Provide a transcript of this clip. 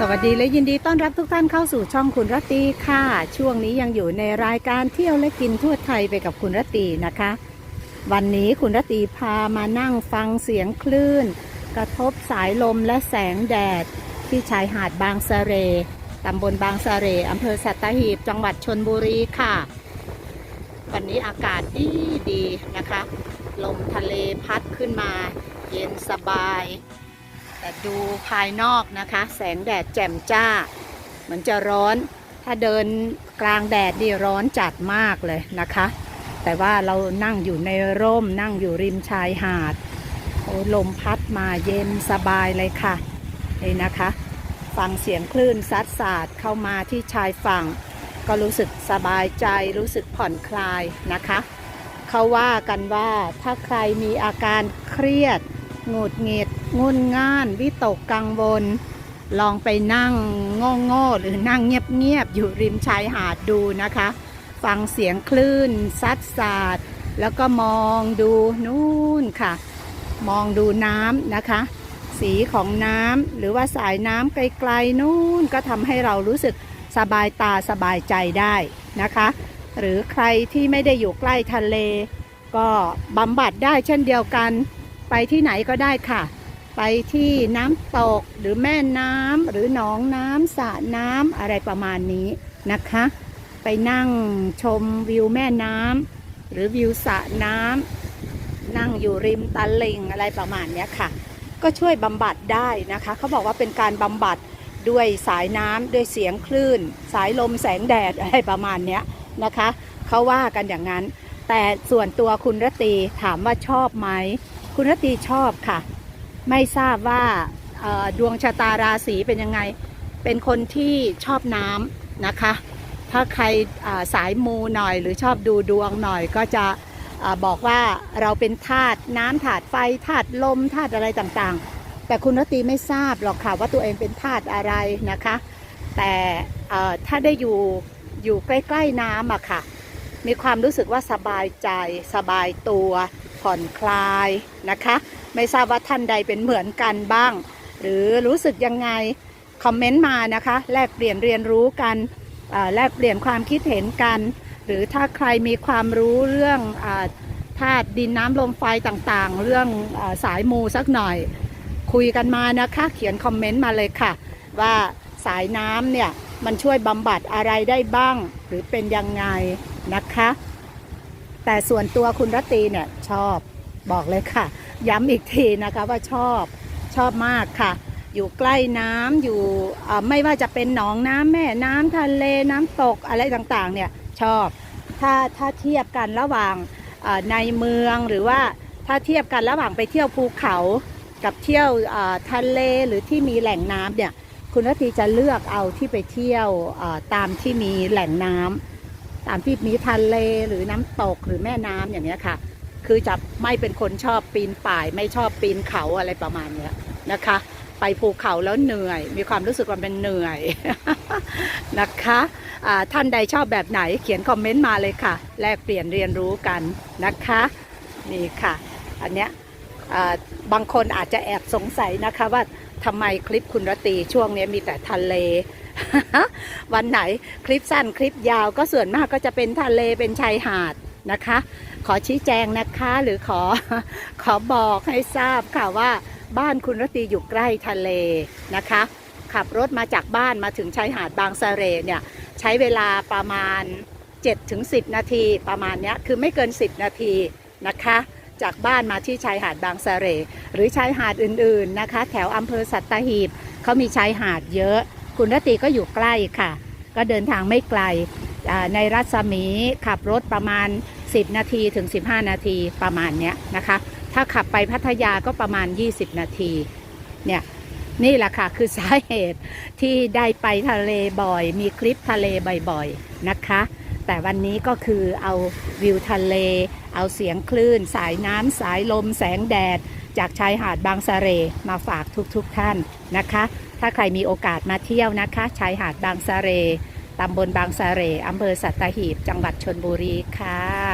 สวัสดีและยินดีต้อนรับทุกท่านเข้าสู่ช่องคุณรตตีค่ะ ช่วงนี้ยังอยู่ในรายการเที่ยวและกินทั่วไทยไปกับคุณรตตีนะคะ วันนี้คุณรตตีพามานั่งฟังเสียงคลื่น กระทบสายลมและแสงแดด ที่ชายหาดบางสะเรตำบลบางสะเรอำเภอสัตหีบจังหวัดชนบุรีค่ะ วันนี้อากาศดีดีนะคะ ลมทะเลพัดขึ้นมา เย็นสบาย แต่ดูภายนอกนะคะ แสงแดดแจ่มจ้าเหมือนจะร้อน ถ้าเดินกลางแดดนี่ร้อนจัดมากเลยนะคะ แต่ว่าเรานั่งอยู่ในร่มนั่งอยู่ริมชายหาดโอ้ลมพัดมาเย็นสบายเลยค่ะนี่นะคะ ฟังเสียงคลื่นซัดสาดเข้ามาที่ชายฝั่ง ก็รู้สึกสบายใจรู้สึกผ่อนคลายนะคะ เขาว่ากันว่าถ้าใครมีอาการเครียดหงุดหงิด งุนง่าน วิตกกังวล ลองไปนั่งโง่ๆหรือนั่งเงียบๆอยู่ริมชายหาดดูนะคะ ฟังเสียงคลื่น ซัดสาด แล้วก็มองดูนู่นค่ะ มองดูน้ำนะคะ สีของน้ำหรือว่าสายน้ำไกลๆนู่นก็ทำให้เรารู้สึกสบายตาสบายใจได้นะคะ หรือใครที่ไม่ได้อยู่ใกล้ทะเล ก็บำบัดได้เช่นเดียวกันไปที่ไหนก็ได้ค่ะ ไปที่น้ำตกหรือแม่น้ำหรือหนองน้ำสระน้ำอะไรประมาณนี้นะคะ ไปนั่งชมวิวแม่น้ำหรือวิวสระน้ำนั่งอยู่ริมตะลิงอะไรประมาณนี้ค่ะ ก็ช่วยบำบัดได้นะคะ เขาบอกว่าเป็นการบำบัดด้วยสายน้ำด้วยเสียงคลื่น สายลมแสงแดดอะไรประมาณนี้นะคะเขาว่ากันอย่างนั้น แต่ส่วนตัวคุณรตีถามว่าชอบไหม คุณรตีชอบค่ะ ไม่ทราบว่าดวงชะตาราศีเป็นยังไง เป็นคนที่ชอบน้ำนะคะ ถ้าใครสายมูหน่อยหรือชอบดูดวงหน่อยก็จะอบอกว่าเราเป็นธาตุน้ำธาตุไฟธาตุลมธาตุอะไรต่างๆ แต่คุณรตีไม่ทราบหรอกค่ะว่าตัวเองเป็นธาตุอะไรนะคะ แต่ถ้าได้อยู่อยู่ใกล้ๆน้ำอะค่ะ มีความรู้สึกว่าสบายใจสบายตัวผ่อนคลายนะคะ ไม่ทราบว่าท่านใดเป็นเหมือนกันบ้าง หรือรู้สึกยังไงคอมเมนต์มานะคะ แลกเปลี่ยนเรียนรู้กันแลกเปลี่ยนความคิดเห็นกัน หรือถ้าใครมีความรู้เรื่องธาตุดินน้ำลมไฟต่างๆ เรื่องอสายมูสักหน่อย คุยกันมานะคะ เขียนคอมเมนต์มาเลยค่ะ ว่าสายน้ำเนี่ยมันช่วยบำบัดอะไรได้บ้าง หรือเป็นยังไงนะคะ แต่ส่วนตัวคุณรตีเนี่ยชอบบอกเลยค่ะ ย้ำอีกทีนะคะว่าชอบชอบมากค่ะ อยู่ใกล้น้ำอยู่อ่ไม่ว่าจะเป็นหนองน้ำแม่น้ำทะเลน้ำตกอะไรต่างๆเนี่ยชอบถ้าถ้าเทียบกันระหว่างในเมืองหรือว่าถ้าเทียบกันระหว่างไปเที่ยวภูเขากับเที่ยวทะเลหรือที่มีแหล่งน้ำเนี่ยคุณรตตีจะเลือกเอาที่ไปเที่ยวตามที่มีแหล่งน้ำตามที่มีทะเลหรือน้ำตกหรือแม่น้ำอย่างนี้ค่ะ คือจะไม่เป็นคนชอบปีนป่าย ไม่ชอบปีนเขาอะไรประมาณเนี้ยนะคะ ไปภูเขาแล้วเหนื่อย มีความรู้สึกว่าเป็นเหนื่อยนะคะอ่าท่านใดชอบแบบไหนเขียนคอมเมนต์มาเลยค่ะ แลกเปลี่ยนเรียนรู้กันนะคะนี่ค่ะ อันเนี้ยบางคนอาจจะแอบสงสัยนะคะว่าทำไมคลิปคุณรตีช่วงนี้มีแต่ทะเล วันไหนคลิปสั้นคลิปยาวก็ส่วนมากก็จะเป็นทะเลเป็นชายหาด นะคะ ขอชี้แจงนะคะหรือขอขอบอกให้ทราบค่ะว่าบ้านคุณรตีอยู่ใกล้ทะเลนะคะ ขับรถมาจากบ้านมาถึงชายหาดบางสะเรเนี่ยใช้เวลาประมาณ 7-10 นาทีประมาณเนี้ยคือไม่เกิน 10 นาทีนะคะจากบ้านมาที่ชายหาดบางสะเรหรือชายหาดอื่นๆนะคะ แถวอำเภอสัตหีบเขามีชายหาดเยอะ คุณรตีก็อยู่ใกล้ค่ะ ก็เดินทางไม่ไกลในรัศมีขับรถประมาณ 10 นาทีถึง 15 นาทีประมาณเนี้ยนะคะ ถ้าขับไปพัทยาก็ประมาณ 20 นาทีเนี่ยนี่แหละค่ะคือสาเหตุที่ได้ไปทะเลบ่อย มีคลิปทะเลบ่อยๆนะคะ แต่วันนี้ก็คือเอาวิวทะเล เอาเสียงคลื่น สายน้ำสายลม แสงแดด จากชายหาดบางสะเรมาฝากทุกๆทท่านนะคะ ถ้าใครมีโอกาสมาเที่ยวนะคะ ชายหาดบางสะเรตำบลบางสะเรอำเภอสัตหีบ จังหวัดชนบุรีค่ะ